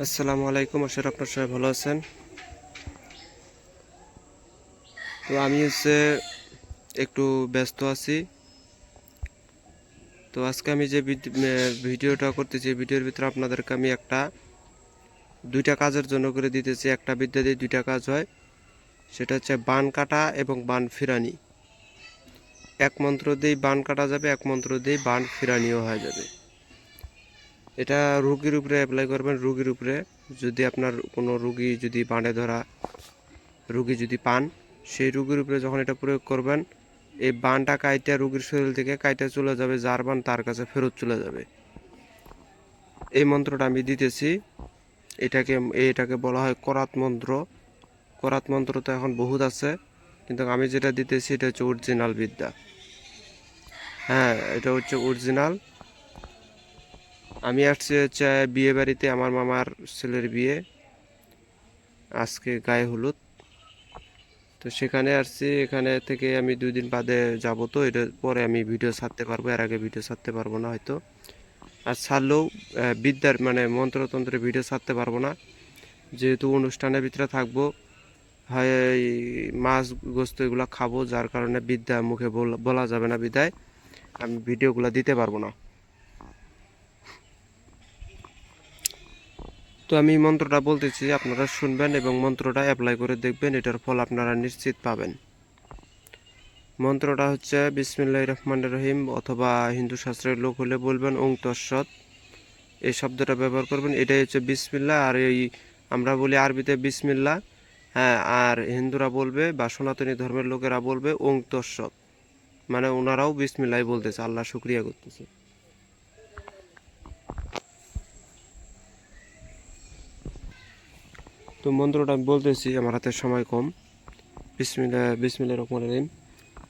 আসসালামু আলাইকুম, আশা করি আপনার সবাই ভালো আছেন। তো আমি হচ্ছে একটু ব্যস্ত আছি। তো আজকে আমি যে ভিড- ভিডিওটা করতেছি, ভিডিওর ভিতরে আপনাদেরকে আমি একটা, দুইটা কাজের জন্য করে দিতেছি। একটা বিদ্যা দিয়ে দুইটা কাজ হয়, সেটা হচ্ছে বান কাটা এবং বান ফিরানি। এক মন্ত্র দিয়েই বান কাটা যাবে, এক মন্ত্র দিয়েই বান ফিরানিও হয়ে যাবে। এটা রুগীর উপরে অ্যাপ্লাই করবেন, রুগীর উপরে। যদি আপনার কোনো রুগী যদি বাঁধে ধরা, রুগী যদি পান, সেই রুগীর উপরে যখন এটা প্রয়োগ করবেন, এই বানটা কাইটা রুগীর শরীর থেকে কাইটা চলে যাবে, যার বান তার কাছে ফেরত চলে যাবে। এই মন্ত্রটা আমি দিতেছি। এটাকে এটাকে বলা হয় করাত মন্ত্র। করাত মন্ত্র তো এখন বহুত আছে, কিন্তু আমি যেটা দিতেছি এটা হচ্ছে অরিজিনাল বিদ্যা। হ্যাঁ এটা হচ্ছে অরিজিনাল আমি আসছি হচ্ছে বিয়ে বাড়িতে আমার মামার ছেলের বিয়ে। আজকে গায়ে হলুদ। তো সেখানে আসছি, এখানে থেকে আমি দুই দিন বাদে যাব তো এটার পরে আমি ভিডিও ছাড়তে পারব, এর আগে ভিডিও ছাড়তে পারব না হয়তো। আর ছাড়লেও বিদ্যার মানে মন্ত্রতন্ত্রের ভিডিও ছাড়তে পারব না। যেহেতু অনুষ্ঠানের ভিতরে থাকব, হয় মাছ গোস্ত এগুলো খাব, যার কারণে বিদ্যা মুখে বলা যাবে না বিদায়। আমি ভিডিওগুলো দিতে পারব না। তো আমি মন্ত্রটা বলতেছি, আপনারা শুনবেন এবং মন্ত্রটা অ্যাপ্লাই করে দেখবেন, এটার ফল আপনারা নিশ্চিত পাবেন। মন্ত্রটা হচ্ছে বিসমিল্লাহ রহমান রহিম অথবা হিন্দু শাস্ত্রের লোক হলে বলবেন ওং তৎসৎ এই শব্দটা ব্যবহার করবেন, এটাই হচ্ছে বিসমিল্লা আর এই আমরা বলি আরবিতে বিসমিল্লা হ্যাঁ আর হিন্দুরা বলবে বা সনাতনী ধর্মের লোকেরা বলবে ওং তৎসৎ মানে ওনারাও বিসমিল্লাই বলতেছে, আল্লাহ শুক্রিয়া করতেছে। তো মন্ত্রটা আমি বলতেছি, আমার হাতে সময় কম। বিসমিল্লা বিসমিল্লা রকম রহিম।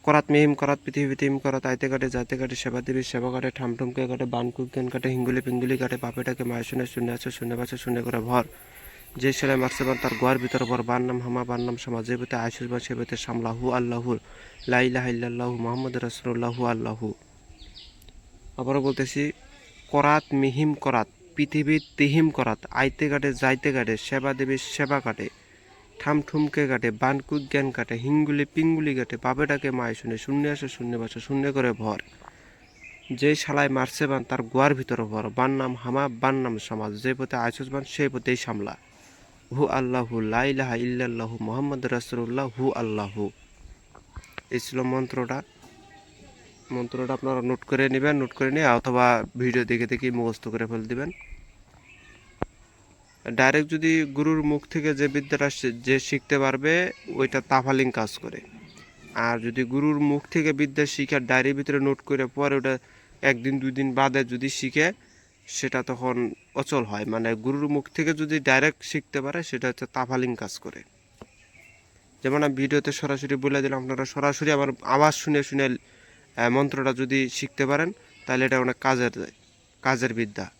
করাত মিহিম, করাত পৃথিবী তিম, করাত আইতে কাটে যাতে কাটে, সেবা দেবী, সেবা কাটে, ঠাম ঠুমকে কাটে, বান কুজ্ঞান কাটে, হিঙ্গুলি পিঙ্গুলি কাটে বাপেটাকে মায়ের শুনে শুনে আছে শুনে বাছে শুনে করে ভর। যে সেলাই মারছে বান তার গোয়ার ভিতর ভর। বান নাম হামা বান নাম সামা, যে বেতে আয়সুস বা সে বেতে সামলাহু আল্লাহু লাইলাহ মোহাম্মদ রাসূলুল্লাহু, আল্লাহু। আবারও বলতেছি, করাত মিহিম, করাত। পৃথিবীর তিহিম করাত, আইতে কাটে, যাইতে কাটে, সেবা দেবীর সেবা কাটে ঠাম ঠুমকে কাটে বানকুক জ্ঞান কাটে, হিঙ্গুলি পিঙ্গুলি কাটে, বাপেটাকে মায় শুনে, শূন্য আসে, শূন্য বাসে, শূন্য করে ভর। যেই শালায় মারছে বান, তার গোয়ার ভিতরে ভর। বান নাম হামা, বান নাম সমাজ, যে পথে আয়সুস বান, সেই পথেই সামলা। হু আল্লাহু লাইলাহা ইল্লাল্লাহু মোহাম্মদ রাসূলুল্লাহ, হু আল্লাহু। এই ছিল মন্ত্রটা। মন্ত্রটা আপনারা নোট করে নেবেন নোট করে নিয়ে অথবা ভিডিও দেখে দেখে মুখস্থ করে ফেল দিবেন। ডাইরেক্ট যদি গুরুর মুখ থেকে যে বিদ্যাটা যে শিখতে পারবে, ওইটা তাফালিং কাজ করে। আর যদি গুরুর মুখ থেকে বিদ্যা শিখে ডায়েরির ভিতরে নোট করে পরে ওটা একদিন দুই দিন বাদে যদি শিখে, সেটা তখন অচল হয়। মানে গুরুর মুখ থেকে যদি ডাইরেক্ট শিখতে পারে, সেটা হচ্ছে তাফালিং কাজ করে। যেমন আমি ভিডিওতে সরাসরি বলে দিলাম, আপনারা সরাসরি আমার আওয়াজ শুনে শুনে মন্ত্রটা যদি শিখতে পারেন, তাহলে এটা অনেক কাজের কাজের বিদ্যা।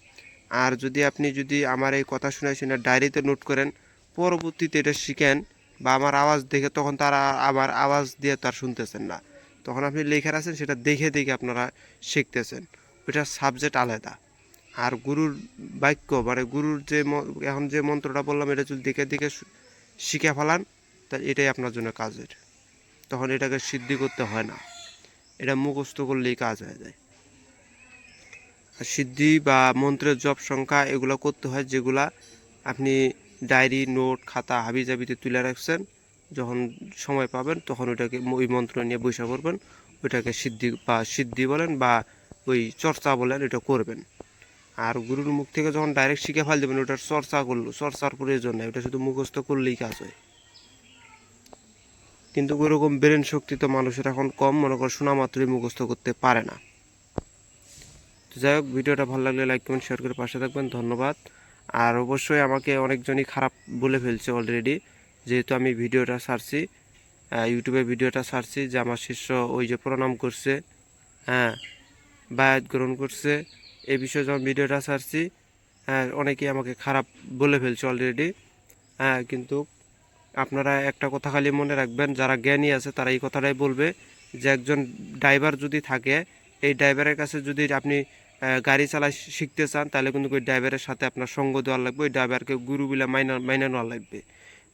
আর যদি আপনি যদি আমার এই কথা শুনে শুনে ডায়েরিতে নোট করেন, পরবর্তীতে এটা শিখেন বা আমার আওয়াজ দেখে, তখন তারা আমার আওয়াজ দিয়ে তার শুনতেছেন না। তখন আপনি লেখার আছেন সেটা দেখে দেখে আপনারা শিখতেছেন। ওইটার সাবজেক্ট আলাদা। আর গুরুর বাক্য মানে গুরুর যে এখন যে মন্ত্রটা বললাম, এটা যদি দেখে দেখে শিখে ফেলান, তাহলে এটাই আপনার জন্য কাজের। তখন এটাকে সিদ্ধি করতে হয় না। এটা মুখস্থ করলেই কাজ হয়ে যায়। আর সিদ্ধি বা মন্ত্রের জপ সংখ্যা এগুলো করতে হয় যেগুলা আপনি ডায়েরি, নোট, খাতা হাবি জাবিতে তুলে রাখছেন, যখন সময় পাবেন তখন ওইটাকে ওই মন্ত্র নিয়ে বৈশা করবেন ওইটাকে সিদ্ধি বা সিদ্ধি বলেন বা ওই চর্চা বলেন, এটা করবেন। আর গুরুর মুখ থেকে যখন ডাইরেক্ট শিখে ফেল দেবেন ওটার চর্চা করল, চর্চার প্রয়োজন নেই, ওটা শুধু মুখস্থ করলেই কাজ হয়। কিন্তু ওরকম ব্রেন শক্তি তো মানুষের এখন কম মনে করে শোনা মাত্রই মুখস্থ করতে পারে না। তো যাই হোক ভিডিওটা ভালো লাগলে লাইক কমেন্ট শেয়ার করে পাশে থাকবেন। ধন্যবাদ। আর অবশ্যই আমাকে অনেকজনই খারাপ বলে ফেলছে অলরেডি যেহেতু আমি ভিডিওটা আহ, ইউটিউবে ভিডিওটা ছাড়ছি যে আমার শিষ্য ওই যে প্রণাম করছে হ্যাঁ বায়াত গ্রহণ করছে এ বিষয়ে যখন ভিডিওটা ছাড়ছি হ্যাঁ অনেকেই আমাকে খারাপ বলে ফেলছে অলরেডি হ্যাঁ কিন্তু আপনারা একটা কথা খালি মনে রাখবেন, যারা জ্ঞানী আছে তারা এই কথাটাই বলবে যে একজন ড্রাইভার যদি থাকে, এই ড্রাইভারের কাছে যদি আপনি গাড়ি চালা শিখতে চান, তাহলে কিন্তু ওই ড্রাইভারের সাথে আপনার সঙ্গ দেওয়া লাগবে, ওই ড্রাইভারকে গুরু বলে মাইনা, মাইনে নেওয়া লাগবে।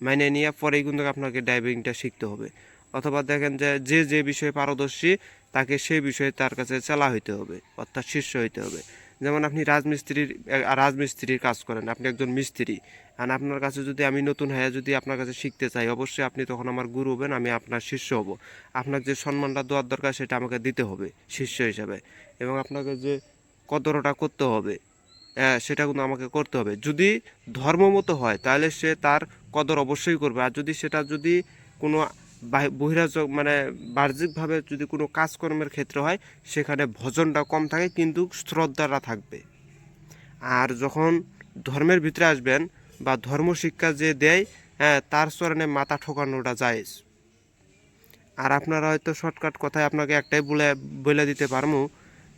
মাইনে নিয়ে পরেই কিন্তু আপনাকে ড্রাইভিংটা শিখতে হবে। অথবা দেখেন যে যে যে বিষয়ে পারদর্শী, তাকে সেই বিষয়ে তার কাছে চালা হইতে হবে, অর্থাৎ শীর্ষ হইতে হবে। যেমন আপনি রাজমিস্ত্রির রাজমিস্ত্রির কাজ করেন, আপনি একজন মিস্ত্রি, আর আপনার কাছে যদি আমি নতুন হয়ে যদি আপনার কাছে শিখতে চাই, অবশ্যই আপনি তখন আমার গুরু হবেন, আমি আপনার শিষ্য হব। আপনার যে সম্মানটা দেওয়ার দরকার সেটা আমাকে দিতে হবে, শিষ্য হিসাবে। এবং আপনাকে যে কদরটা করতে হবে সেটা কিন্তু আমাকে করতে হবে। যদি ধর্মমতো হয়, তাহলে সে তার কদর অবশ্যই করবে। আর যদি সেটা যদি কোনো বাহি- বহিরাজ মানে বাহ্যিকভাবে যদি কোনো কাজকর্মের ক্ষেত্রে হয়, সেখানে ভজনটা কম থাকে, কিন্তু শ্রদ্ধাটা থাকবে। আর যখন ধর্মের ভিতরে আসবেন বা ধর্ম শিক্ষা যে দেয় হ্যাঁ তার চরণে মাথা ঠোকানোটা জায়েজ আর আপনারা হয়তো শর্টকাট কথায় আপনাকে একটাই বলে বলে দিতে পারব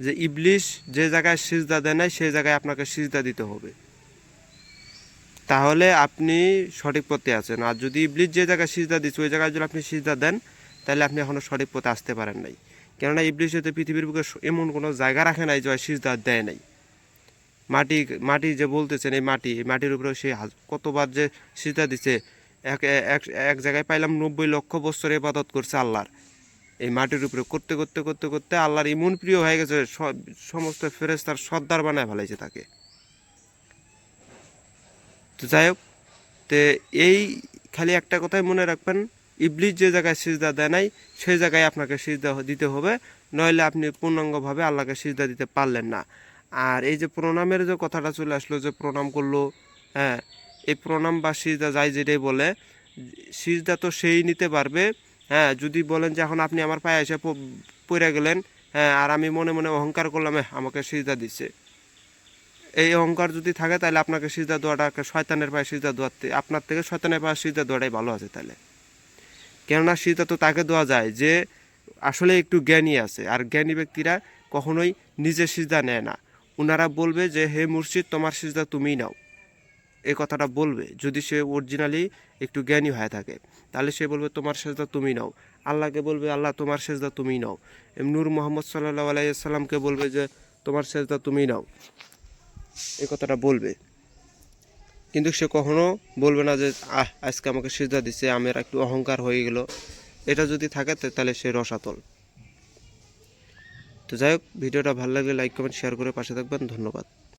যে, ইবলিশ যে জায়গায় সিজদা দেয় নাই সেই জায়গায় আপনাকে সিজদা দিতে হবে। তাহলে আপনি সঠিক পথে আছেন। আর যদি ইবলিশ যে জায়গায় সিজদা দিচ্ছে, ওই জায়গায় যদি আপনি সিজদা দেন, তাহলে আপনি এখনও সঠিক পথে আসতে পারেন নাই। কেননা ইবলিশ হতে পৃথিবীর বুকে এমন কোনো জায়গা রাখে নাই যে সিজদা দেয় নাই। মাটি মাটি যে বলতেছেন, এই মাটি, এই মাটির উপরে সে কতবার যে সিজদা দিছে, এক এক জায়গায় পাইলাম নব্বই লক্ষ বছর ইবাদত করছে আল্লাহর। এই মাটির উপরে করতে করতে করতে করতে আল্লাহর ইমন প্রিয় হয়ে গেছে সমস্ত ফেরেস্তার সর্দার বানায় ফেলাইছে তাকে। তো যাই হোক, তে এই খালি একটা কথাই মনে রাখবেন ইবলিশ যে জায়গায় সিজদা দেয় নাই, সেই জায়গায় আপনাকে সিজদা দিতে হবে, নইলে আপনি পূর্ণাঙ্গভাবে আল্লাহকে সিজদা দিতে পারলেন না। আর এই যে প্রণামের যে কথাটা চলে আসলো, যে প্রণাম করল হ্যাঁ এই প্রণাম বা সিজদা যাই যেটাই বলে, সিজদা তো সেই নিতে পারবে হ্যাঁ যদি বলেন যে এখন আপনি আমার পায়ে এসে পড়ে গেলেন হ্যাঁ আর আমি মনে মনে অহংকার করলাম আমাকে সিজদা দিচ্ছে এই অহংকার যদি থাকে, তাহলে আপনাকে সিজদা দোয়াটাকে শয়তানের পায়ে সিজদা দোয়াতে আপনার থেকে শয়তানের পায়ে সিজদা দোয়াটাই ভালো আছে তাহলে। কেননা সিজদা তো তাকে দেওয়া যায় যে আসলে একটু জ্ঞানী আছে, আর জ্ঞানী ব্যক্তিরা কখনোই নিজে সিজদা নেয় না। ওনারা বলবে যে, হে মুর্শিদ, তোমার সিজদা তুমিই নাও। এই কথাটা বলবে, যদি সে অরিজিনালি একটু জ্ঞানী হয়ে থাকে। তাহলে সে বলবে, তোমার সেজদা তুমি নাও। আল্লাহকে বলবে, আল্লাহ, তোমার সেজদা তুমি নাও। নূর মোহাম্মদ সাল্লাহ আলাইসাল্লামকে বলবে যে, তোমার সেজদা তুমি নাও। এই কথাটা বলবে। কিন্তু সে কখনো বলবে না যে, আহ, আজকে আমাকে সিজা দিছে আমার একটু অহংকার হয়ে গেল। এটা যদি থাকে তাহলে সে রসাতল। তো যাই হোক, ভিডিওটা ভালো লাগলে লাইক কমেন্ট শেয়ার করে পাশে থাকবেন। ধন্যবাদ।